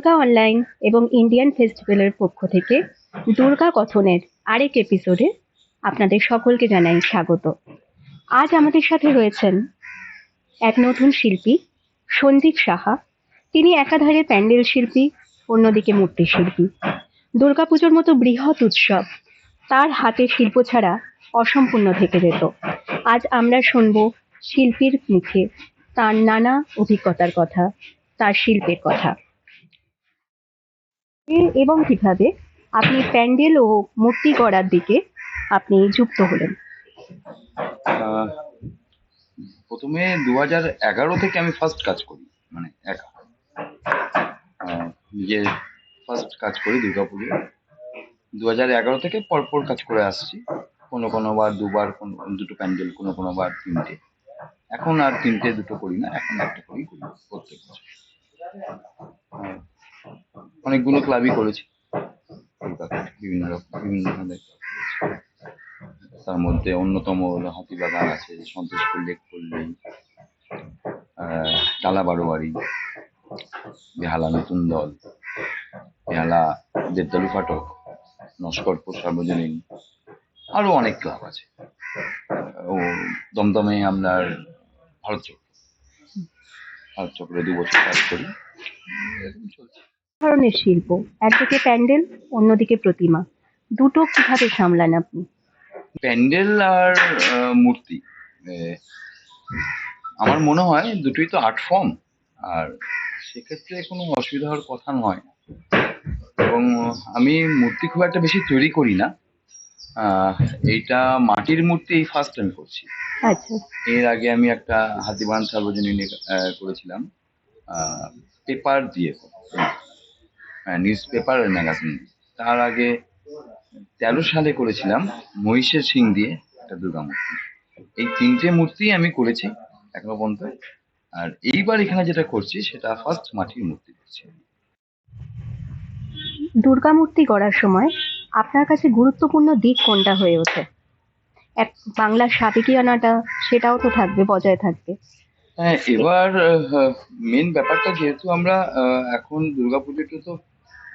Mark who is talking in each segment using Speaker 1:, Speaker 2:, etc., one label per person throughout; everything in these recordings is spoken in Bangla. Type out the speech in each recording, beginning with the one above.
Speaker 1: দুর্গা অনলাইন এবং ইন্ডিয়ান ফেস্টিভ্যালের পক্ষ থেকে দুর্গা কথনের আরেক এপিসোডে আপনাদের সকলকে জানাই স্বাগত। আজ আমাদের সাথে রয়েছেন এক নতুন শিল্পী, সন্দীপ সাহা। তিনি একাধারে প্যান্ডেল শিল্পী, অন্যদিকে মূর্তি শিল্পী। দুর্গাপুজোর মতো বৃহৎ উৎসব তার হাতে শিল্প ছাড়া অসম্পূর্ণ থেকে যেত। আজ আমরা শুনব শিল্পীর মুখে তার নানা অভিজ্ঞতার কথা, তার শিল্পের কথা। এবং কীভাবে আপনি প্যান্ডেল ও মূর্তি গড়ার দিকে আপনি যুক্ত হলেন।
Speaker 2: প্রথমে দু হাজার এগারো থেকে আমি ফার্স্ট কাজ করি মানে একা। নিজে ফার্স্ট কাজ করি দুর্গাপুজো। দু হাজার এগারো থেকে পরপর কাজ করে আসছি, কোনো কোনো বার দুবার, কোনো দুটো প্যান্ডেল, কোনো কোনো বার তিনটে। এখন আর তিনটে দুটো করি না, এখন একটা করেই করি প্রত্যেক বছর। অনেকগুলো ক্লাবই করেছি। কলকাতায় বিভিন্ন রকম, বিভিন্ন ধরনের। তার মধ্যে অন্যতম হলো হাতিবাগান আছে সন্তোষপুর লেক পল্লী টালা বারোয়ারি, বেহালা নতুন দল, বেহালা দেবদালু ফাটক নস্করপুর সার্বজনীন, আরও অনেক ক্লাব আছে। ও, দমদমে আপনার ভারত চক্র, ভারত চক্রে দু বছর কাজ করি।
Speaker 1: ধরনের শিল্প একদিকে প্যান্ডেল অন্যদিকে প্রতিমা। দুটো কীভাবে সামলান আপনি?
Speaker 2: প্যান্ডেল আর মূর্তি। আমার মনে হয় দুটোই তো আর্ট ফর্ম আর সেক্ষেত্রে কোনো অসুবিধা হওয়ার কথা নয়। এবং আমি মূর্তি খুব একটা বেশি তৈরি করি না। এইটা মাটির মূর্তি এই ফার্স্ট আমি করছি।
Speaker 1: আচ্ছা।
Speaker 2: এর আগে আমি একটা হাতিবান সার্বজনীন আহ, করেছিলাম। পেপার দিয়ে নিউজ পেপার আর ম্যাগাজিন তার আগে তেরো সালে করেছিলাম মহিষের সিং দিয়ে একটা দুর্গা মূর্তি। এই তিনটে মূর্তি আমি করেছি এখনও পর্যন্ত। আর এইবার এখানে যেটা করছি সেটা ফার্স্ট মাটির মূর্তি করছি।
Speaker 1: দুর্গা মূর্তি গড়ার সময় আপনার কাছে গুরুত্বপূর্ণ দিক কোনটা হয়ে ওঠে? এক বাংলার সাবেকিয়ানাটা সেটাও তো থাকবে বজায় থাকবে।
Speaker 2: হ্যাঁ এবার মেন ব্যাপারটা যেহেতু আমরা এখন দুর্গাপুজোটা তো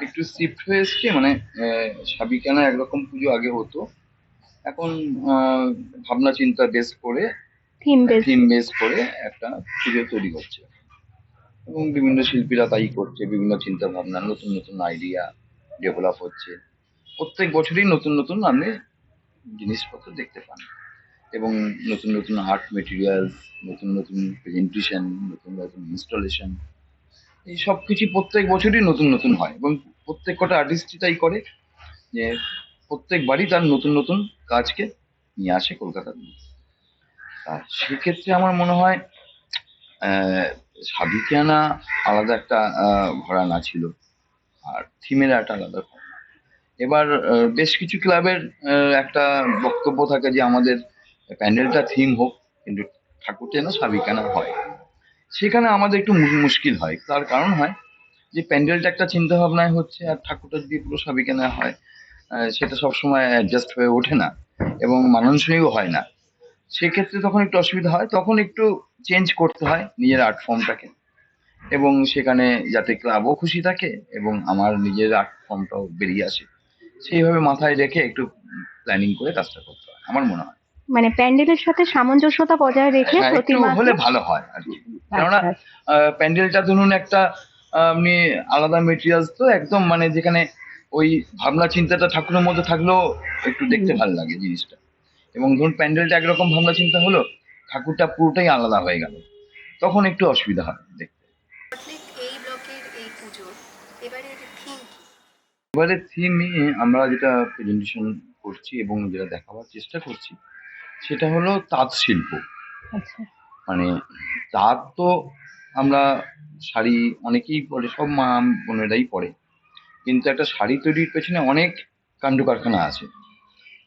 Speaker 2: একটু শিফট হয়ে এসছে মানে সাবিকানা একরকম পুজো আগে হতো। এখন ভাবনা চিন্তা বেস করে
Speaker 1: থিম বেস
Speaker 2: করে একটা পুজো তৈরি হচ্ছে। এবং বিভিন্ন শিল্পীরা তাই করছে বিভিন্ন চিন্তা ভাবনা নতুন নতুন আইডিয়া ডেভেলপ হচ্ছে। প্রত্যেক বছরই নতুন নতুন আপনি জিনিসপত্র দেখতে পান। এবং নতুন নতুন আর্ট মেটেরিয়াল নতুন নতুন প্রেজেন্টেশন নতুন নতুন ইনস্টলেশন এই সব কিছু প্রত্যেক বছরই নতুন নতুন হয় এবং প্রত্যেক কটা আর্টিস্টই তাই করে যে প্রত্যেকবারই তার নতুন নতুন কাজকে নিয়ে আসে কলকাতার আর সেক্ষেত্রে আমার মনে হয় আহ, সাবিকিয়ানা আলাদা একটা ঘরানা ছিল আর থিমের একটা আলাদা ঘরানা। এবার বেশ কিছু ক্লাবের একটা বক্তব্য থাকে যে আমাদের প্যান্ডেলটা থিম হোক কিন্তু ঠাকুরটা যেন সাবিকানা হয়। সেখানে আমাদের একটু মুশকিল হয়। তার কারণ হয় যে প্যান্ডেলটা একটা চিন্তা ভাবনায় হচ্ছে আর ঠাকুরটা যদি পুরো সাবিকানা হয় আহ, সেটা সবসময় অ্যাডজাস্ট হয়ে ওঠে না এবং মানানসইও হয় না। সেক্ষেত্রে তখন একটু অসুবিধা হয় তখন একটু চেঞ্জ করতে হয় নিজের আর্ট ফর্মটাকে এবং সেখানে যাতে ক্লাবও খুশি থাকে এবং আমার নিজের আর্ট ফর্মটাও বেরিয়ে আসে। সেইভাবে মাথায় রেখে একটু প্ল্যানিং করে কাজটা করতে হয় আমার মনে হয়।
Speaker 1: মানে প্যান্ডেলের সাথে সামঞ্জস্যতা বজায় রেখে
Speaker 2: হ্যাঁ,
Speaker 1: প্রতিমা
Speaker 2: হলে ভালো হয় আর কি। কেননা
Speaker 1: আচ্ছা,
Speaker 2: আহ, প্যান্ডেলটা ধরুন একটা আপনি আলাদা মেটেরিয়ালস তো একদম মানে যেখানে ওই ভাবনা চিন্তাটা ঠাকুরের মধ্যে থাকলেও একটু দেখতে ভালো লাগে জিনিসটা। এবং ধরুন প্যান্ডেলটা একরকম ভাবনা চিন্তা হলো ঠাকুরটা পুরোটাই আলাদা হয়ে গেল। তখন একটু অসুবিধা হয় দেখতে।
Speaker 3: ঠিক এই ব্লকের এই পুজোর এবারের থিম কি?
Speaker 2: এবারে থিমে আমরা যেটা প্রেজেন্টেশন করছি এবং যেটা দেখাবার চেষ্টা করছি সেটা হলো তাঁত শিল্প।
Speaker 1: আচ্ছা।
Speaker 2: মানে তাঁত তো আমরা শাড়ি অনেকেই পরে সব মা বোনেরাই পরে। কিন্তু একটা শাড়ি তৈরির পেছনে অনেক কাণ্ড কারখানা আছে।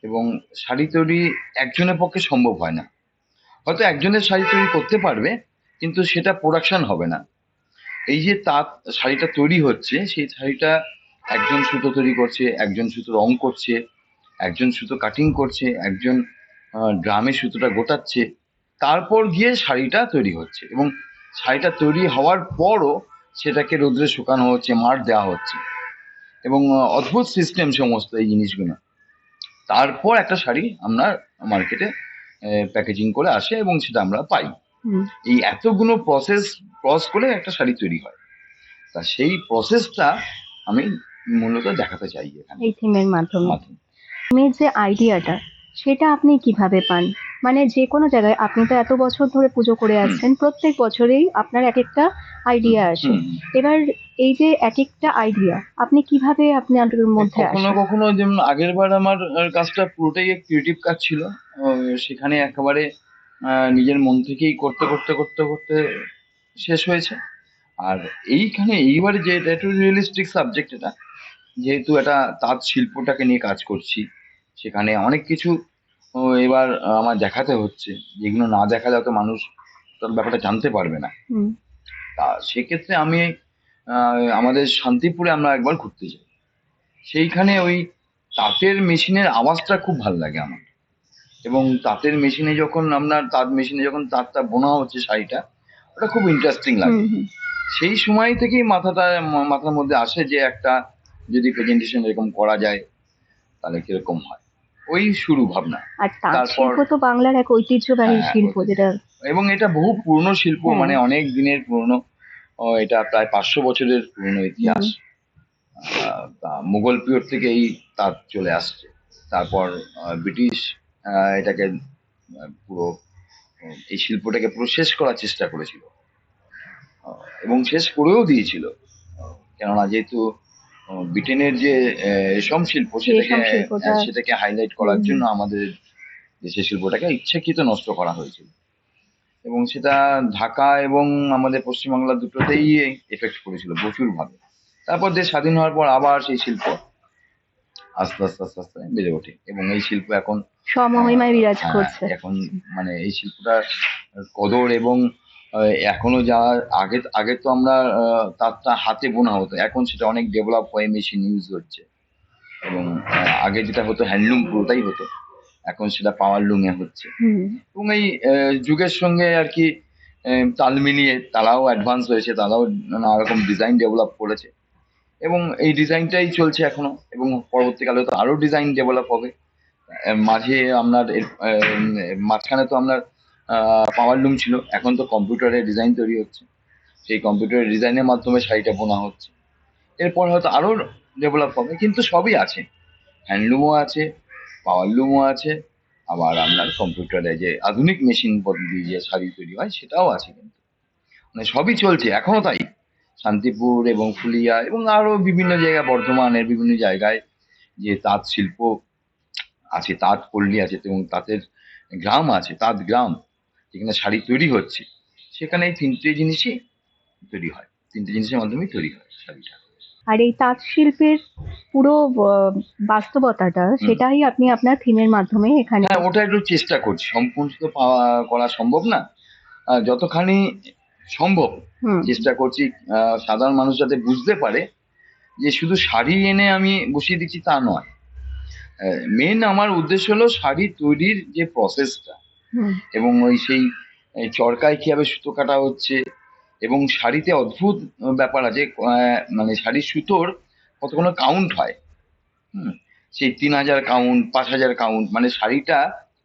Speaker 2: এবং শাড়ি তৈরি একজনের পক্ষে সম্ভব হয় না। হয়তো একজনের শাড়ি তৈরি করতে পারবে কিন্তু সেটা প্রোডাকশন হবে না। এই যে তাঁত শাড়িটা তৈরি হচ্ছে সেই শাড়িটা একজন সুতো তৈরি করছে একজন সুতো রং করছে একজন সুতো কাটিং করছে একজন ড্রামে সুতোটা গোটাচ্ছে। তারপর গিয়ে শাড়িটা তৈরি হচ্ছে এবং শাড়িটা তৈরি হওয়ার পরও সেটাকে রোদ্রে শুকানো হচ্ছে মাঠ দেওয়া হচ্ছে এবং অদ্ভুত সিস্টেম সমস্ত এই জিনিসগুলো। তারপর একটা শাড়ি আমরা মার্কেটে প্যাকেজিং করে আসে এবং সেটা আমরা পাই। এই এতগুলো প্রসেস ক্রস করে একটা শাড়ি তৈরি হয়। তা সেই প্রসেসটা আমি মূলত দেখাতে চাই এখানে।
Speaker 1: এই থিমের মাধ্যমে। থিমের যে আইডিয়াটা সেটা আপনি কীভাবে পান? মানে যে কোনো জায়গায় আপনি তো এত বছর ধরে পুজো করে আসছেন প্রত্যেক বছরেই আপনার এক একটা আইডিয়া আসে। এবার এই যে এক একটা আইডিয়া আপনি কীভাবে আপনার মধ্যে
Speaker 2: কখনো কখনো যেমন আগের বার আমার কাজটা পুরোটাই এক ক্রিয়েটিভ কাজ ছিল। সেখানে একেবারে নিজের মন থেকেই করতে করতে করতে করতে শেষ হয়েছে। আর এইখানে এইবারে যে এটা একটু রিয়েলিস্টিক সাবজেক্ট এটা। যেহেতু এটা তাঁত শিল্পটাকে নিয়ে কাজ করছি। সেখানে অনেক কিছু ও, এবার আমার দেখাতে হচ্ছে। যেগুলো না দেখালে হয়তো মানুষ তার ব্যাপারটা জানতে পারবে না। তা সেক্ষেত্রে আমি আমাদের শান্তিপুরে আমরা একবার ঘুরতে যাই। সেইখানে ওই তাঁতের মেশিনের আওয়াজটা খুব ভালো লাগে আমার। এবং তাঁতের মেশিনে যখন আপনার তাঁত মেশিনে যখন তাঁতটা বোনা হচ্ছে শাড়িটা ওটা খুব ইন্টারেস্টিং লাগে। সেই সময় থেকেই মাথাটা মাথার মধ্যে আসে যে একটা যদি প্রেজেন্টেশন এরকম করা যায় তাহলে কীরকম হয়? ওই শুরু ভাবনা।
Speaker 1: আর তাঁত
Speaker 2: তারপর-
Speaker 1: শিল্প তো বাংলার এক ঐতিহ্যবাহী
Speaker 2: হ্যাঁ,
Speaker 1: শিল্প যেটা
Speaker 2: এবং এটা বহু পুরনো শিল্প
Speaker 1: হ্যাঁ।
Speaker 2: মানে অনেক দিনের পুরনো। এটা প্রায় পাঁচশো বছরের পুরনো ইতিহাস। মুঘল পিরিয়ড থেকে এই তাঁত চলে আসছে। তারপর ব্রিটিশ এটাকে পুরো এই শিল্পটাকে পুরো শেষ করার চেষ্টা করেছিল। এবং শেষ করেও দিয়েছিল। কেননা যেহেতু ব্রিটেনের যে রেশম শিল্প সেটাকে সেটাকে হাইলাইট করার জন্য আমাদের দেশের শিল্পটাকে ইচ্ছাকৃত নষ্ট করা হয়েছিল। এবং সেটা ঢাকা এবং আমাদের পশ্চিমবাংলা দুটোতেই এফেক্ট করেছিল প্রচুর ভাবে তারপর দেশ স্বাধীন হওয়ার পর আবার সেই শিল্প আস্তে আস্তে আস্তে আস্তে বেড়ে ওঠে। এবং এই শিল্প এখন
Speaker 1: স্বমহিমায় বিরাজ
Speaker 2: হ্যাঁ,
Speaker 1: করছে।
Speaker 2: এখন মানে এই শিল্পটার কদর এবং এখনও যা আগে আগে তো আমরা তারটা হাতে বোনা হতো। এখন সেটা অনেক ডেভেলপ হয়ে মেশিন ইউজ হচ্ছে। এবং আগে যেটা হতো হ্যান্ডলুম পুরোটাই হতো। এখন সেটা পাওয়ার লুমে হচ্ছে। এবং এই যুগের সঙ্গে আর কি তাল মিলিয়ে তারাও অ্যাডভান্স হয়েছে তারাও নানা রকম ডিজাইন ডেভেলপ করেছে। এবং এই ডিজাইনটাই চলছে এখনও। এবং পরবর্তীকালে তো আরও ডিজাইন ডেভেলপ হবে। মাঝে আপনার মাঝখানে তো আপনার পাওয়ার লুম ছিল। এখন তো কম্পিউটারে ডিজাইন তৈরি হচ্ছে। সেই কম্পিউটারের ডিজাইনের মাধ্যমে শাড়িটা বোনা হচ্ছে। এরপর হয়তো আরও ডেভেলপ হবে, কিন্তু সবই আছে। হ্যান্ডলুমও আছে পাওয়ার লুমও আছে। আবার আপনার কম্পিউটারে যে আধুনিক মেশিন দিয়ে যে শাড়ি তৈরি হয়, সেটাও আছে কিন্তু। মানে সবই চলছে এখনও তাই। শান্তিপুর এবং ফুলিয়া এবং আরও বিভিন্ন জায়গায় বর্ধমানের বিভিন্ন জায়গায় যে তাঁত শিল্প আছে, তাঁত পল্লী আছে এবং তাঁতের গ্রাম আছে, তাঁত গ্রাম। যেখানে শাড়ি তৈরি হচ্ছে সেখানে এই তিনটে জিনিসই তৈরি হয়। তিনটে জিনিসের মাধ্যমেই তৈরি হয় শাড়িটা।
Speaker 1: আর এই তাঁত শিল্পের পুরো বাস্তবতাটা সেটাই আপনি আপনার থিমের মাধ্যমে এখানে
Speaker 2: হ্যাঁ ওটা একটু চেষ্টা করছি। সম্পূর্ণ তো পাওয়া করা সম্ভব না। যতখানি সম্ভব চেষ্টা করছি সাধারণ মানুষ যাতে বুঝতে পারে যে শুধু শাড়ি এনে আমি বসিয়ে দিচ্ছি তা নয়। মেন আমার উদ্দেশ্য হলো শাড়ি তৈরির যে প্রসেসটা এবং ওই সেই চরকায় কীভাবে সুতো কাটা হচ্ছে এবং শাড়িতে অদ্ভুত ব্যাপার আছে মানে শাড়ির সুতোর কতগুলো কাউন্ট হয় হুম। সেই তিন হাজার কাউন্ট পাঁচ হাজার কাউন্ট মানে শাড়িটা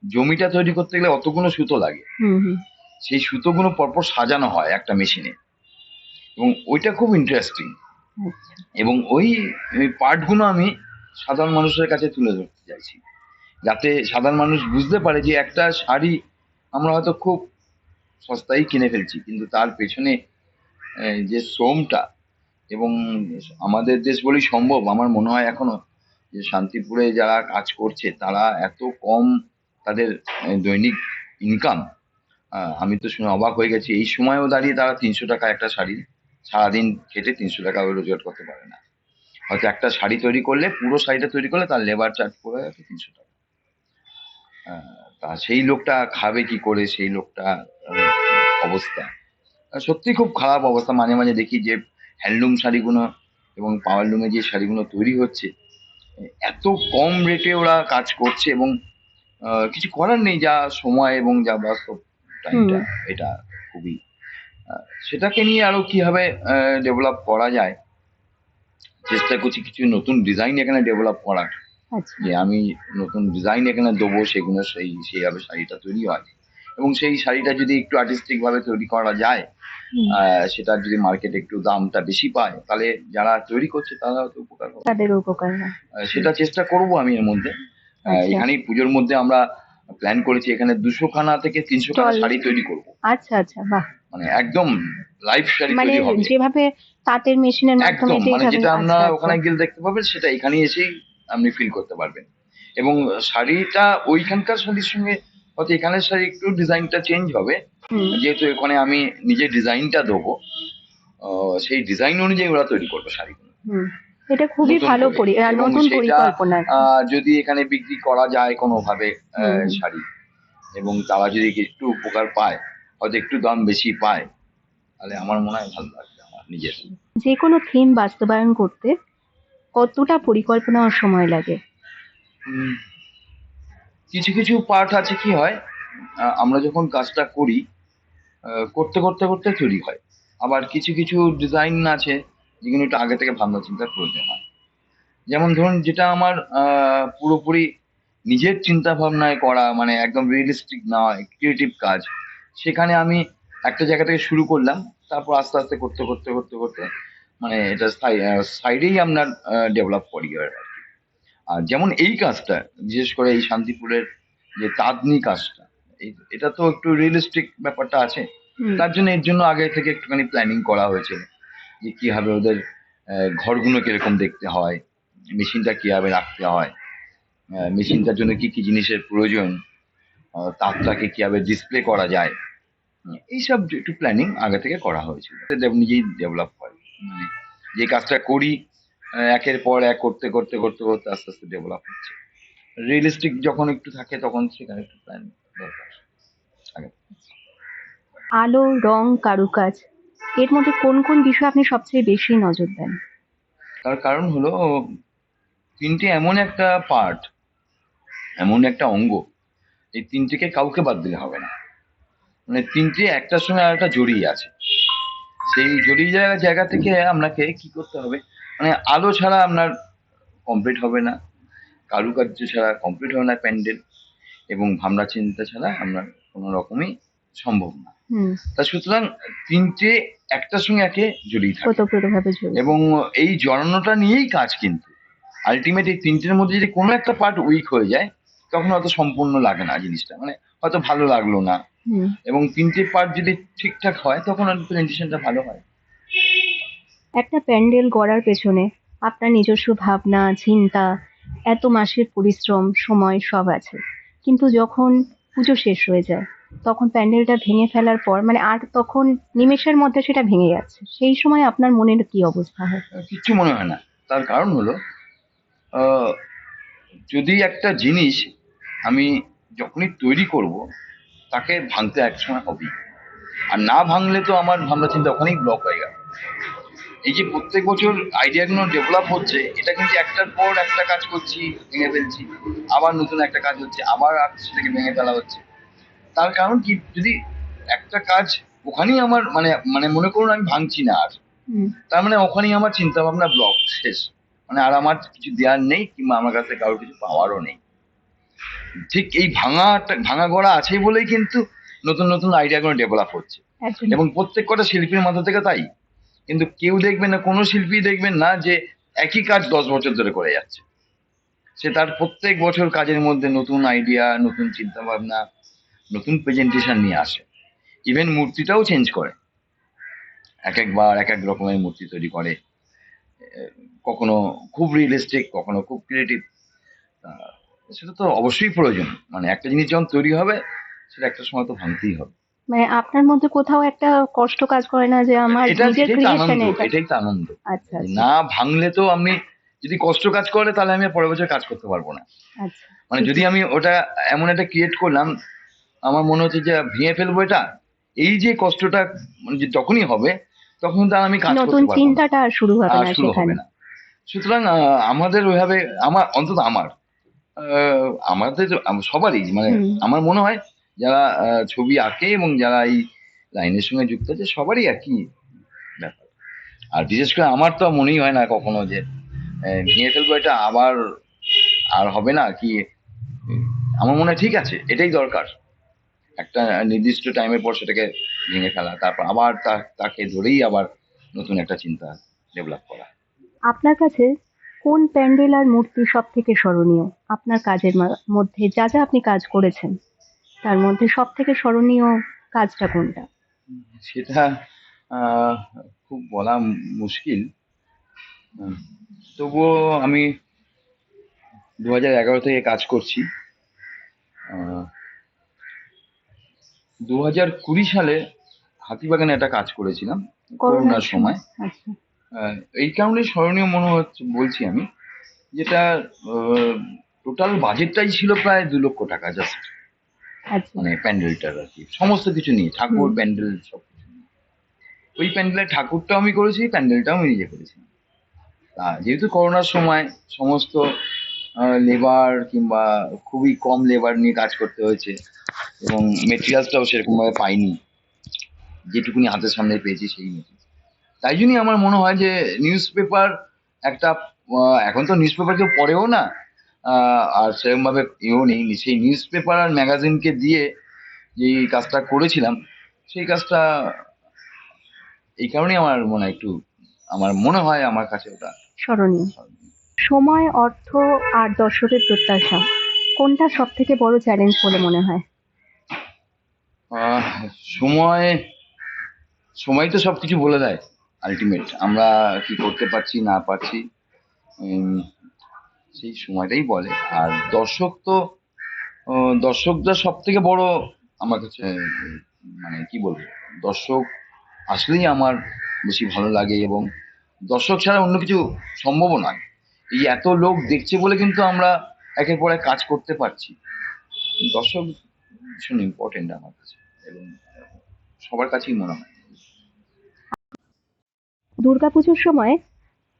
Speaker 2: জমিটা তৈরি করতে গেলে অতগুলো সুতো লাগে।
Speaker 1: হুম হুম।
Speaker 2: সেই সুতোগুলো পরপর সাজানো হয় একটা মেশিনে এবং ওইটা খুব ইন্টারেস্টিং
Speaker 1: আচ্ছা।
Speaker 2: এবং ওই পার্টগুলো আমি সাধারণ মানুষের কাছে তুলে ধরতে চাইছি। যাতে সাধারণ মানুষ বুঝতে পারে যে একটা শাড়ি আমরা হয়তো খুব সস্তায় কিনে ফেলছি, কিন্তু তার পেছনে যে শ্রমটা এবং আমাদের দেশ বলেই সম্ভব, আমার মনে হয় এখনও যে শান্তিপুরে যারা কাজ করছে, তারা এত কম তাদের দৈনিক ইনকাম আমি তো শুনে অবাক হয়ে গেছি, এই সময়ও দাঁড়িয়ে তারা তিনশো টাকা একটা শাড়ি সারাদিন খেটে তিনশো টাকা রোজগার করতে পারে না। হয়তো একটা শাড়ি তৈরি করলে, পুরো শাড়িটা তৈরি করলে তার লেবার চার্জ পড়ে যাবে তিনশো টাকা। তা সেই লোকটা খাবে কি করে? সেই লোকটা অবস্থা। সত্যি খুব খারাপ অবস্থা। মাঝে মাঝে দেখি যে হ্যান্ডলুম শাড়িগুলো এবং পাওয়ার লুমে যে শাড়িগুলো তৈরি হচ্ছে এত কম রেটে ওরা কাজ করছে এবং কিছু করার নেই যা সময় এবং যা বাস্তব টাইমটা এটা খুবই সেটাকে নিয়ে আরও কীভাবে ডেভেলপ করা যায়? চেষ্টা করছি কিছু নতুন ডিজাইন এখানে ডেভেলপ করার। যে আমি নতুন ডিজাইন এখানে দেবো সেগুলো সেই সেইভাবে শাড়িটা তৈরি হয়। এবং সেই শাড়িটা যদি একটু আর্টিস্টিক ভাবে তৈরি করা যায় সেটার যদি মার্কেটে একটু দামটা বেশি পায় তাহলে যারা তৈরি করছে তারা হয়তো উপকার হবে।
Speaker 1: তাদের উপকার
Speaker 2: সেটা চেষ্টা করব আমি এর মধ্যে।
Speaker 1: আচ্ছা।
Speaker 2: এখানেই পুজোর মধ্যে আমরা প্ল্যান করেছি এখানে দুশো খানা থেকে তিনশো খানা শাড়ি তৈরি করব।
Speaker 1: আচ্ছা আচ্ছা বাহ।
Speaker 2: মানে একদম লাইভ শাড়ি
Speaker 1: মানে
Speaker 2: তৈরি হবে।
Speaker 1: যেভাবে তাঁতের মেশিনের মাধ্যমে
Speaker 2: একদম মানে যেটা আমরা
Speaker 1: আচ্ছা।
Speaker 2: ওখানে গেলে দেখতে পাবেন সেটা এখানে এসেই আপনি ফিল করতে পারবেন। এবং শাড়িটা ওইখানকার শাড়ির সঙ্গে হয়তো এখানের শাড়ি একটু ডিজাইনটা চেঞ্জ হবে। যেহেতু এখানে আমি নিজে ডিজাইনটা দেবো সেই ডিজাইন অনুযায়ী ওরা তৈরি করবে শাড়িগুলো।
Speaker 1: এটা খুবই ভালো নতুন পরিকল্পনা
Speaker 2: যদি এখানে বিক্রি করা যায় কোনোভাবে শাড়ি এবং তারা যদি একটু উপকার পায় হয়তো একটু দাম বেশি পায় তাহলে আমার মনে হয় ভালো লাগবে আমার নিজের।
Speaker 1: যে কোনো থিম বাস্তবায়ন করতে কতটা পরিকল্পনা ও সময় লাগে?
Speaker 2: কিছু কিছু পার্ট আছে কি হয় আমরা যখন কাজটা করি করতে করতে করতে তৈরি হয়। আবার কিছু কিছু ডিজাইন আছে, যেগুলো একটু আগে থেকে ভাবনা চিন্তার প্রয়োজন হয়। যেমন ধরুন, যেটা আমার পুরোপুরি নিজের চিন্তা ভাবনায় করা মানে একদম রিয়েলিস্টিক নয় ক্রিয়েটিভ কাজ, সেখানে আমি একটা জায়গা থেকে শুরু করলাম, তারপর আস্তে আস্তে করতে করতে করতে করতে মানে এটা সাইডেই আপনার ডেভেলপ করি আর কি। আর যেমন এই কাজটা বিশেষ করে এই শান্তিপুরের যে তাঁতনি কাজটা এটা তো একটু রিয়েলিস্টিক ব্যাপারটা আছে। তার জন্য এর জন্য আগে থেকে একটুখানি প্ল্যানিং করা হয়েছে যে কীভাবে ওদের ঘরগুলো কীরকম দেখতে হয় মেশিনটা কীভাবে রাখতে হয় মেশিনটার জন্য কি কি জিনিসের প্রয়োজন তাপটাকে কীভাবে ডিসপ্লে করা যায়। এইসব একটু প্ল্যানিং আগে থেকে করা হয়েছিল নিজেই ডেভেলপ করে। মানে যে কাজটা করি একের পর এক করতে করতে করতে করতে আস্তে আস্তে ডেভেলপ হচ্ছে। রিয়েলিস্টিক যখন একটু থাকে তখন সেখানে একটু প্ল্যান দরকার।
Speaker 1: আলো রং কারুকাজ এর মধ্যে কোন কোন বিষয়ে আপনি সবচেয়ে বেশি নজর দেন?
Speaker 2: তার কারণ হলো তিনটে এমন একটা পার্ট এমন একটা অঙ্গ এই তিনটেকে কাউকে বাদ দিলে হবে না। মানে তিনটে একটার সঙ্গে আরেকটা জড়িয়ে আছে। সেই জড়িয়ে যাওয়ার জায়গা থেকে আপনাকে কি করতে হবে? মানে আলো ছাড়া আপনার কমপ্লিট হবে না। কারুকার্য ছাড়া কমপ্লিট হবে না প্যান্ডেল। এবং ভাবনা চিন্তা ছাড়া আপনার কোনো রকমই সম্ভব না। তা সুতরাং তিনটে একটার সঙ্গে একে জড়িয়ে থাকে।
Speaker 1: জড়িত
Speaker 2: এবং এই জড়ানোটা নিয়েই কাজ কিন্তু। আলটিমেট এই তিনটের মধ্যে যদি কোনো একটা পার্ট উইক হয়ে যায় তখন হয়তো সম্পূর্ণ লাগে না জিনিসটা। মানে হয়তো ভালো লাগল না। এবং তিনটে পার্ট যদি ঠিকঠাক হয় তখন প্রেজেন্টেশনটা ভালো হয়।
Speaker 1: একটা প্যান্ডেল গড়ার পেছনে আপনার নিজস্ব ভাবনা চিন্তা এত মাসের পরিশ্রম সময় সব আছে। কিন্তু যখন পুজো শেষ হয়ে যায় তখন প্যান্ডেলটা ভেঙে ফেলার পর মানে আর তখন নিমেষের মধ্যে সেটা ভেঙে যাচ্ছে। সেই সময় আপনার মনের কি অবস্থা হয়?
Speaker 2: কিচ্ছু মনে হয় না। তার কারণ হলো যদি একটা জিনিস আমি যখনই তৈরি করব তাকে ভাঙতে একসময় হবেই। আর না ভাঙলে তো আমার ভাবনা চিন্তা ওখানেই ব্লক হয়ে গেল। এই যে প্রত্যেক বছর আইডিয়াগুলো ডেভেলপ হচ্ছে এটা কিন্তু একটার পর একটা কাজ করছি ভেঙে ফেলছি। আবার নতুন একটা কাজ হচ্ছে আবার আর সেটাকে ভেঙে ফেলা হচ্ছে। তার কারণ কি যদি একটা কাজ ওখানেই আমার মানে মানে মনে করুন আমি ভাঙছি না আর। তার মানে ওখানেই আমার চিন্তা ভাবনা ব্লক শেষ। মানে আর আমার কিছু দেওয়ার নেই কিংবা আমার কাছে কারোর কিছু পাওয়ারও নেই। ঠিক এই ভাঙা ভাঙা গড়া আছে বলেই কিন্তু নতুন নতুন আইডিয়াগুলো ডেভেলপ হচ্ছে। এবং প্রত্যেক কটা শিল্পীর মাথা থেকে তাই। কিন্তু কেউ দেখবেন না কোনো শিল্পী দেখবেন না যে একই কাজ দশ বছর ধরে করে যাচ্ছে। সে তার প্রত্যেক বছর কাজের মধ্যে নতুন আইডিয়া নতুন চিন্তা ভাবনা নতুন প্রেজেন্টেশন নিয়ে আসে। ইভেন মূর্তিটাও চেঞ্জ করে। এক একবার এক এক রকমের মূর্তি তৈরি করে। কখনো খুব রিয়েলিস্টিক কখনো খুব ক্রিয়েটিভ সেটা তো অবশ্যই প্রয়োজন। মানে একটা জিনিস যখন তৈরি হবে সেটা একটা সময় তো ভাঙতেই হবে।
Speaker 1: মানে আপনার মধ্যে কোথাও একটা কষ্ট কাজ করে না যে আমার নিজের ক্রিয়েশনে
Speaker 2: এটাই তো আনন্দ।
Speaker 1: আচ্ছা আচ্ছা।
Speaker 2: না ভাঙলে তো আমি যদি কষ্ট কাজ করে তাহলে আমি পরের বছর কাজ করতে পারব না।
Speaker 1: আচ্ছা।
Speaker 2: মানে যদি আমি ওটা এমন একটা ক্রিয়েট করলাম আমার মনে হচ্ছে যে ভেঙে ফেলব এটা এই যে কষ্টটা মানে যখনই হবে তখন তো আমি কাজ
Speaker 1: নতুন
Speaker 2: করতে
Speaker 1: চিন্তাটা শুরু হবে না সেখানে।
Speaker 2: সুতরাং আমাদের ওইভাবে আমার অন্তত আমার আমাদের আম- সবারই মানে আমার মনে হয় যারা ছবি আঁকে এবং যারা এই লাইনের সঙ্গে যুক্ত আছে সবারই একই ব্যাপার। আর বিশেষ করে আমার তো মনেই হয় না কখনো যে ভেঙে ফেলব এটা আবার আর হবে না কি আমার মনে হয় ঠিক আছে এটাই দরকার। একটা নির্দিষ্ট টাইমের পর সেটাকে ভেঙে ফেলা তারপর আবার তাকে ধরেই আবার নতুন একটা চিন্তা ডেভেলপ করা।
Speaker 1: আপনার কাছে কোন প্যান্ডেল আর মূর্তি সব থেকে স্মরণীয়? আপনার কাজের মধ্যে যা যা আপনি কাজ করেছেন তার মধ্যে সব থেকে স্মরণীয় কাজটা কোনটা?
Speaker 2: সেটা খুব বলা মুশকিল। তবুও আমি দু হাজার এগারো থেকে কাজ করছি। দু হাজার কুড়ি সালে হাতিবাগানে একটা কাজ করেছিলাম করোনার সময়
Speaker 1: আচ্ছা।
Speaker 2: এই কারণে স্মরণীয় মনে হচ্ছে বলছি আমি যেটা টোটাল বাজেটটাই ছিল প্রায় দু লক্ষ টাকা জাস্ট
Speaker 1: আচ্ছা।
Speaker 2: মানে প্যান্ডেলটার আর কি। সমস্ত কিছু নিয়ে ঠাকুর। প্যান্ডেল সব কিছু। ওই প্যান্ডেলের ঠাকুরটাও আমি করেছি প্যান্ডেলটাও আমি নিজে করেছি। তা যেহেতু করোনার সময় সমস্ত লেবার কিংবা খুবই কম লেবার নিয়ে কাজ করতে হয়েছে এবং মেটেরিয়ালসটাও সেরকমভাবে পাইনি। যেটুকুনি হাতের সামনে পেয়েছি সেই মেটেরিয়াল তাই জন্যই আমার মনে হয় যে নিউজ পেপার একটা এখন তো নিউজ পেপার কেউ পড়েও না আর সেরকমভাবে ইয়েও নেই। সেই নিউজ পেপার আর ম্যাগাজিনকে দিয়ে যে কাজটা করেছিলাম সেই কাজটা এই কারণেই আমার মনে হয় একটু আমার মনে হয় আমার কাছে ওটা
Speaker 1: স্মরণীয়। সময় অর্থ আর দর্শকের প্রত্যাশা কোনটা সব থেকে বড় চ্যালেঞ্জ বলে মনে হয়?
Speaker 2: সময় সময় তো সব কিছু বলে দেয়। আলটিমেট আমরা কি করতে পারছি, না পারছি সেই সময়টাই বলে। আর দর্শক তো দর্শকরা সব থেকে বড় আমার কাছে মানে কি বলব, দর্শক আসলেই আমার বেশি ভালো লাগে এবং দর্শক ছাড়া অন্য কিছু সম্ভবও নয়। এই এত লোক দেখছে বলে কিন্তু আমরা একের পর এক কাজ করতে পারছি। দর্শক ভীষণ ইম্পর্টেন্ট আমার কাছে এবং সবার কাছেই মনে হয়।
Speaker 1: দুর্গাপুজোর সময়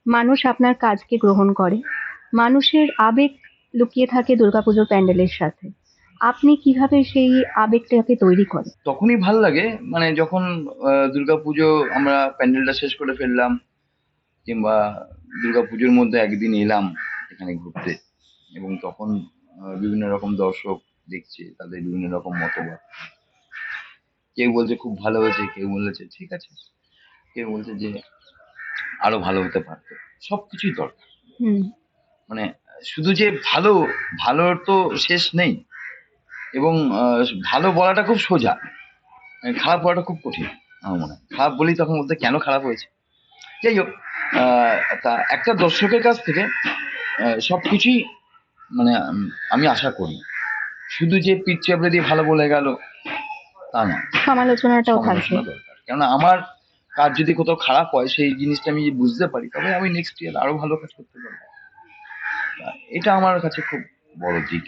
Speaker 1: মানুষ আপনার কাজকে গ্রহণ করে। মানুষের আবেগ লুকিয়ে থাকে দুর্গাপুজোর প্যান্ডেলের সাথে। আপনি কীভাবে সেই আবেগটাকে তৈরি করেন?
Speaker 2: তখনই ভালো লাগে। মানে যখন দুর্গাপুজো আমরা প্যান্ডেলটা শেষ করে ফেললাম, কিংবা দুর্গাপুজোর মধ্যে একদিন এলাম এখানে ঘুরতে, এবং তখন বিভিন্ন রকম দর্শক দেখছে, তাদের বিভিন্ন রকম মতবাদ। কেউ বলছে, খুব ভালো হয়েছে। কেউ বলেছে, ঠিক আছে। কেউ বলছে যে আরও ভালো হতে পারতো। সবকিছুই দরকার। মানে শুধু যে ভালো ভালোর তো শেষ নেই। এবং ভালো বলাটা খুব সোজা। খারাপ বলাটা খুব কঠিন আমার মনে হয়। খারাপ বলি তখন বলতে কেন খারাপ হয়েছে? যাই হোক তা একটা দর্শকের কাছ থেকে সব কিছুই মানে আমি আশা করি। শুধু যে পিঠ চাপড়ে দিয়ে ভালো বলে গেল তা না
Speaker 1: সমালোচনাটাও থাকবে।
Speaker 2: কেননা আমার কাজ যদি কোথাও খারাপ হয় সেই জিনিসটা আমি বুঝতে পারি। তবে আমি নেক্সট ইয়ার আরও ভালো কাজ করতে পারব। এটা আমার কাছে খুব বড় দিক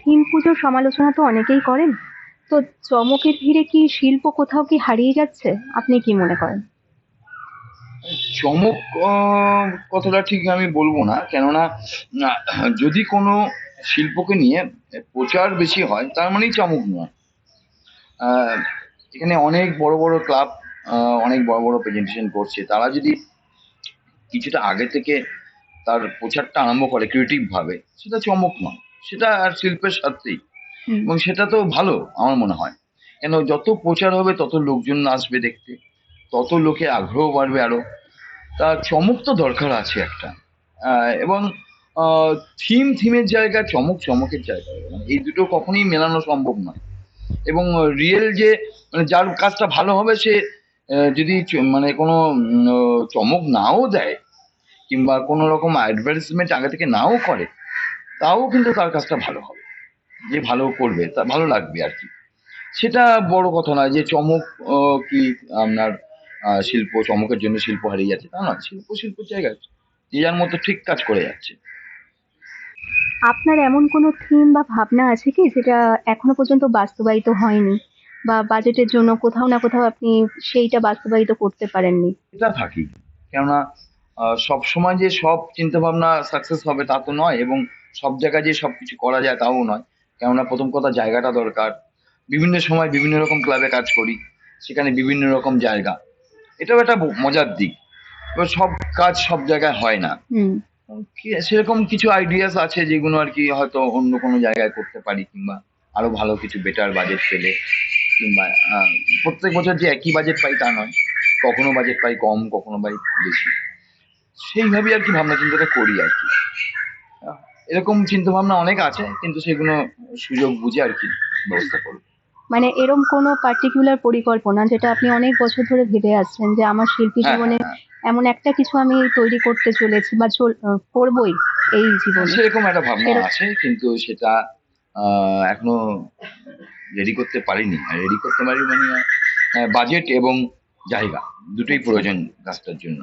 Speaker 1: থিম পুজোর সমালোচনা তো অনেকেই করেন। তো চমকের ভিড়ে কি শিল্প কোথাও কি হারিয়ে যাচ্ছে? আপনি কি মনে করেন?
Speaker 2: চমক কথাটা ঠিক আমি বলব না। কেননা যদি কোনো শিল্পকে নিয়ে প্রচার বেশি হয় তার মানেই চমক নয়। আহ, এখানে অনেক বড় বড় ক্লাব অনেক বড় বড় প্রেজেন্টেশন করছে। তারা যদি কিছুটা আগে থেকে তার প্রচারটা আরম্ভ করে ক্রিয়েটিভ ভাবে সেটা চমক নয়। সেটা আর শিল্পের সাথেই এবং সেটা তো ভালো আমার মনে হয়। কেন যত প্রচার হবে তত লোকজন আসবে দেখতে। তত লোকে আগ্রহ বাড়বে আরও। তার চমক তো দরকার আছে একটা। এবং থিম থিমের জায়গা চমক চমকের জায়গা। এই দুটো কখনোই মেলানো সম্ভব নয়। এবং রিয়েল যে মানে যার কাজটা ভালো হবে সে যদি মানে কোনো চমক নাও দেয়, কিংবা কোনো রকম অ্যাডভার্টাইজমেন্ট আগে থেকে নাও করে, তাও কিন্তু তার কাজটা ভালো হবে। যে ভালো করবে, তা ভালো লাগবে আর কি। সেটা বড় কথা নয় যে চমক কি আপনার শিল্প, চমকের জন্য শিল্প হারিয়ে যাচ্ছে, তা নয়। শিল্প, শিল্পের জায়গায় যে যার মতো ঠিক কাজ করে যাচ্ছে।
Speaker 1: আপনার এমন কোনো থিম বা ভাবনা আছে কি যেটা এখনও পর্যন্ত বাস্তবায়িত হয়নি? বা বাজেটের জন্য কোথাও না কোথাও আপনি সেইটা বাস্তবায়িত করতে পারেননি?
Speaker 2: এটা থাকি। কেননা সব সময় যে সব চিন্তা ভাবনা সাকসেস হবে তা তো নয় এবং সব জায়গায় যে সব কিছু করা যায় তাও নয়। কেননা প্রথম কথা জায়গাটা দরকার। বিভিন্ন সময় বিভিন্ন রকম ক্লাবে কাজ করি সেখানে বিভিন্ন রকম জায়গা। এটাও একটা মজার দিক। এবার সব কাজ সব জায়গায় হয় না। সেরকম কিছু আইডিয়াস আছে যেগুলো আর কি হয়তো অন্য কোনো জায়গায় করতে পারি কিংবা আরও ভালো কিছু বেটার বাজেট পেলে কিংবা প্রত্যেক বছর যে একই বাজেট পাই তা নয়। কখনো বাজেট পাই কম, কখনো পাই বেশি। সেইভাবেই আর কি ভাবনা চিন্তাটা করি আর কি। এরকম চিন্তা ভাবনা অনেক আছে, কিন্তু সেগুলো সুযোগ বুঝে আর কি ব্যবস্থা করব।
Speaker 1: মানে এরম কোনো পার্টিকুলার পরিকল্পনা যেটা আপনি অনেক বছর ধরে ভেবে আসছেন যে আমার শিল্পী
Speaker 2: হ্যাঁ,
Speaker 1: জীবনে
Speaker 2: হ্যাঁ,
Speaker 1: এমন একটা কিছু আমি তৈরি করতে চলেছি বা করবই এই জীবনে।
Speaker 2: সেরকম একটা ভাবনা আছে কিন্তু সেটা এখনও রেডি করতে পারিনি। রেডি করতে পারি মানে বাজেট এবং জায়গা দুটোই প্রয়োজন কাজটার জন্য।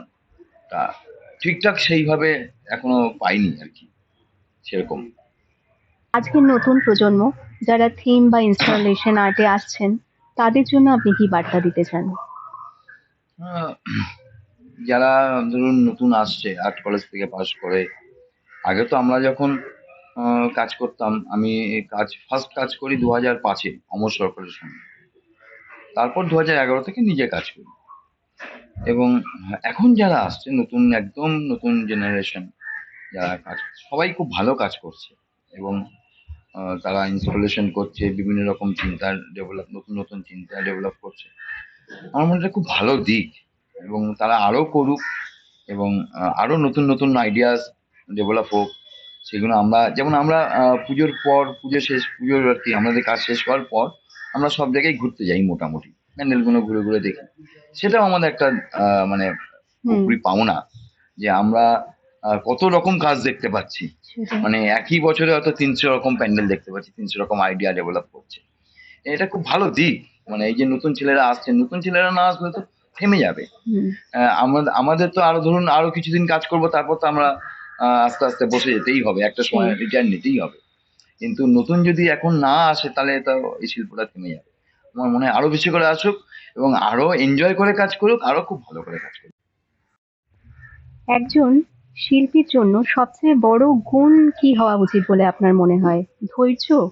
Speaker 2: তা ঠিকঠাক সেইভাবে এখনও পাইনি আর কি সেরকম।
Speaker 1: আজকের নতুন প্রজন্ম যারা থিম বা ইনস্টলেশন আর্টে আসছেন, তাদের জন্য আপনি কি বার্তা দিতে চান?
Speaker 2: যারা ধরুন নতুন আসছে আর্ট কলেজ থেকে পাশ করে, আগে তো আমরা যখন কাজ করতাম, আমি কাজ ফার্স্ট কাজ করি দু হাজার পাঁচে, অমর সরকারের সঙ্গে। তারপর দু হাজার এগারো থেকে নিজে কাজ করি। এবং এখন যারা আসছে, নতুন, একদম নতুন জেনারেশন যারা কাজ, সবাই খুব ভালো কাজ করছে। এবং তারা ইনস্টলেশন করছে বিভিন্ন রকম চিন্তার ডেভেলপ নতুন নতুন চিন্তা ডেভেলপ করছে। আমার মনে হয় খুব ভালো দিক এবং তারা আরও করুক এবং আরও নতুন নতুন আইডিয়াস ডেভেলপ হোক। সেগুলো আমরা যেমন আমরা পুজোর পর পুজো শেষ পুজোর আর কি আমাদের কাজ শেষ হওয়ার পর আমরা সব জায়গায় ঘুরতে যাই মোটামুটি। প্যান্ডেলগুলো ঘুরে ঘুরে দেখি। সেটাও আমাদের একটা মানে পুরোপুরি পাওনা যে আমরা কত রকম কাজ দেখতে পাচ্ছি। মানে একই বছরে হয়তো তিনশো রকম প্যান্ডেল দেখতে পাচ্ছি তিনশো রকম আইডিয়া ডেভেলপ করছে। এটা খুব ভালো দিক। মানে এই যে নতুন ছেলেরা আসছে নতুন ছেলেরা না আসলে তো থেমে যাবে। আমাদের আমাদের তো আরও ধরুন আরও কিছুদিন কাজ করব তারপর তো আমরা আস্তে আস্তে বসে যেতেই হবে একটা সময়। রিটায়ার নিতেই হবে। কিন্তু নতুন যদি এখন না আসে তাহলে তো এই শিল্পটা থেমে যাবে। আমার মনে হয় আরও বেশি করে আসুক এবং আরও এনজয় করে কাজ করুক আরও খুব ভালো করে কাজ করুক।
Speaker 1: একজন শিল্পীর জন্য সবচেয়ে বড় গুণ কি হওয়া উচিত বলে আপনার মনে হয়? ধৈর্য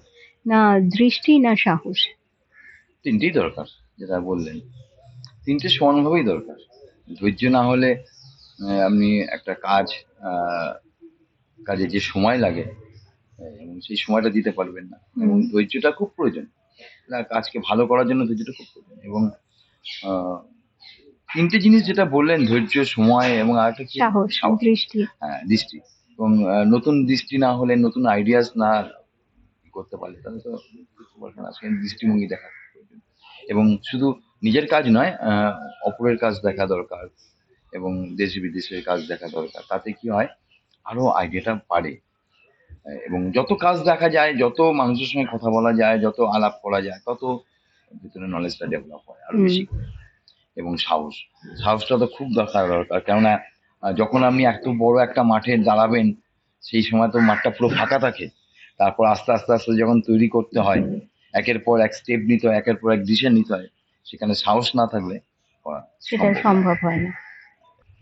Speaker 1: না দৃষ্টি না সাহস?
Speaker 2: তিনটেই দরকার যেটা বললেন। তিনটে সমানভাবেই দরকার। ধৈর্য না হলে আপনি একটা কাজ কাজে যে সময় লাগে এবং সেই সময়টা দিতে পারবেন না। এবং ধৈর্যটা খুব প্রয়োজন। কাজকে ভালো করার জন্য ধৈর্যটা খুব প্রয়োজন। এবং আহ, তিনটে জিনিস যেটা বললেন ধৈর্য সময় এবং আরেকটা কি
Speaker 1: সাহস। দৃষ্টি।
Speaker 2: হ্যাঁ দৃষ্টি। এবং নতুন দৃষ্টি না হলে নতুন আইডিয়াস না করতে পারলে তাহলে তো দৃষ্টিভঙ্গি দেখা এবং শুধু নিজের কাজ নয় অপরের কাজ দেখা দরকার এবং দেশ বিদেশের কাজ দেখা দরকার। তাতে কি হয় আরও আইডিয়াটা বাড়ে। এবং যত কাজ দেখা যায় যত মানুষের সঙ্গে কথা বলা যায় যত আলাপ করা যায় তত ভিতরে নলেজটা ডেভেলপ হয়
Speaker 1: আরও
Speaker 2: বেশি। করে। এবং সাহস। সাহসটা তো খুব দরকার দরকার। কেননা যখন আপনি এত বড় একটা মাঠে দাঁড়াবেন সেই সময় তো মাঠটা পুরো ফাঁকা থাকে। তারপর আস্তে আস্তে আস্তে যখন তৈরি করতে হয় একের পর এক স্টেপ নিতে হয় একের পর এক ডিসিশন নিতে হয় সেখানে সাহস না থাকলে করা
Speaker 1: সেটা
Speaker 2: সম্ভব
Speaker 1: হয় না।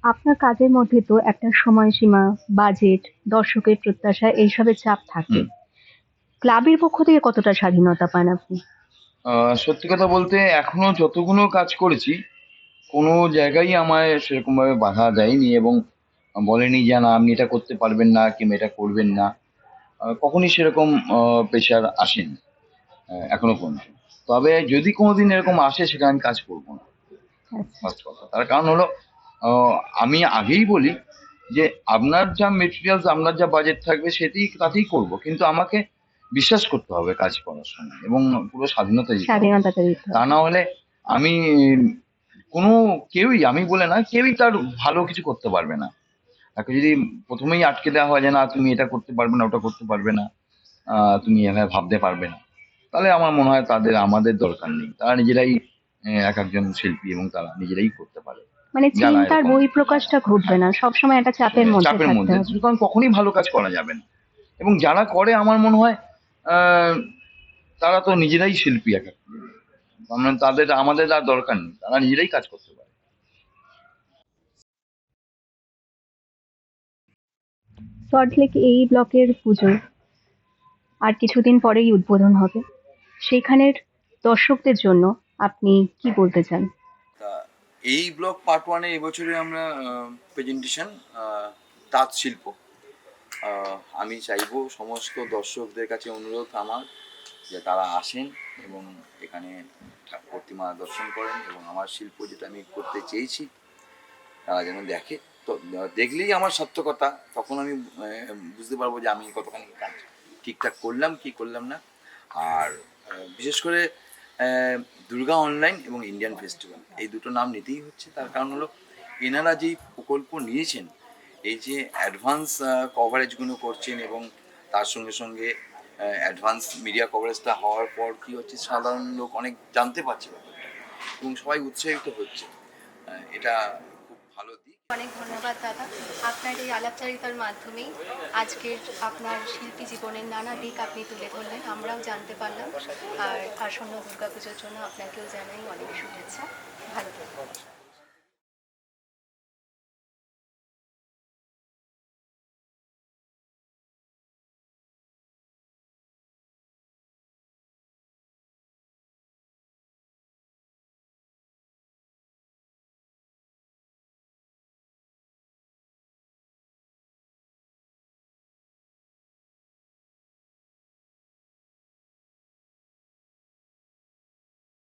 Speaker 1: আপনার কাজের মধ্যে তো একটা সময়সীমা বাজেট দর্শকের প্রত্যাশা এইসবের চাপ থাকে। ক্লাবের পক্ষ থেকে কতটা স্বাধীনতা পান আপনি?
Speaker 2: সত্যি কথা বলতে এখনও যতগুলো কাজ করেছি কোনো জায়গায় আমায় সেরকম ভাবে বাধা দেয়নি এবং বলেনি যে না আপনি এটা করতে পারবেন না কিংবা এটা করবেন না। কখনই সেরকম প্রেশার আসেনি আহ, এখনও পর্যন্ত। তবে যদি কোনোদিন এরকম আসে সেখানে আমি কাজ করব না।
Speaker 1: আচ্ছা।
Speaker 2: ফার্স্ট কথা। তার কারণ হলো আমি আগেই বলি যে আপনার যা মেটেরিয়ালস আপনার যা বাজেট থাকবে সেটি তাতেই করব। কিন্তু আমাকে বিশ্বাস করতে হবে কাজ করার সময় এবং পুরো স্বাধীনতা হবে। তা না হলে আমি কোনো কেউই আমি বলে না কেউই তার ভালো কিছু করতে পারবে না। তাকে যদি প্রথমেই আটকে দেওয়া হয় যে না তুমি এটা করতে পারবে না ওটা করতে পারবে না তুমি এভাবে ভাবতে পারবে না। তাহলে আমার মনে হয় তাদের আমাদের দরকার নেই। তারা নিজেরাই এক একজন শিল্পী এবং তারা নিজেরাই করতে পারে।
Speaker 1: মানে চিন্তার। বহিঃপ্রকাশটা ঘটবে না। সবসময় একটা চাপের মধ্যে
Speaker 2: চাপের মধ্যে। সুতরাং কখনই ভালো কাজ করা যাবে না। এবং যারা করে আমার মনে হয় আহ, তারা তো নিজেরাই শিল্পী এক আমরা তাদের আমাদের আর দরকার নেই। তারা নিজেরাই কাজ করতে পারে।
Speaker 1: সল্টলেক এই ব্লকের পুজো। আর কিছুদিন পরেই উদ্বোধন হবে। সেখানের
Speaker 4: দর্শকদের জন্য আপনি কি বলতে চান?
Speaker 2: এই ব্লক পার্ট ওয়ানে এবছরে আমরা প্রেজেন্টেশন তাঁত শিল্প। আহ, আমি চাইব সমস্ত দর্শকদের কাছে অনুরোধ আমার যে তারা আসেন এবং এখানে প্রতিমা দর্শন করেন এবং আমার শিল্প যেটা আমি করতে চেয়েছি, তারা যেন দেখে। তো, দেখলেই আমার সার্থকতা তখন আমি বুঝতে পারব যে আমি কতখানি কাজ ঠিকঠাক করলাম, কি করলাম না। আর বিশেষ করে দুর্গা অনলাইন এবং ইন্ডিয়ান ফেস্টিভ্যাল, এই দুটো নাম নিতেই হচ্ছে। তার কারণ হলো, এনারা যেই প্রকল্প নিয়েছেন, এই যে অ্যাডভান্স কভারেজগুলো করছেন এবং তার সঙ্গে সঙ্গে অ্যাডভান্স মিডিয়া কভারেজটা হওয়ার পর কি হচ্ছে? সাধারণ লোক অনেক জানতে পারছে এবং সবাই উৎসাহিত হচ্ছে। এটা খুব ভালো দিক।
Speaker 1: অনেক ধন্যবাদ, দাদা। আপনার এই আলাপচারিতার মাধ্যমেই আজকের আপনার শিল্পী জীবনের নানা দিক আপনি তুলে ধরলেন, আমরাও জানতে পারলাম। আর আসন্ন দুর্গাপুজোর জন্য আপনাকেও জানাই অনেক শুভেচ্ছা। ভালো থাকবেন।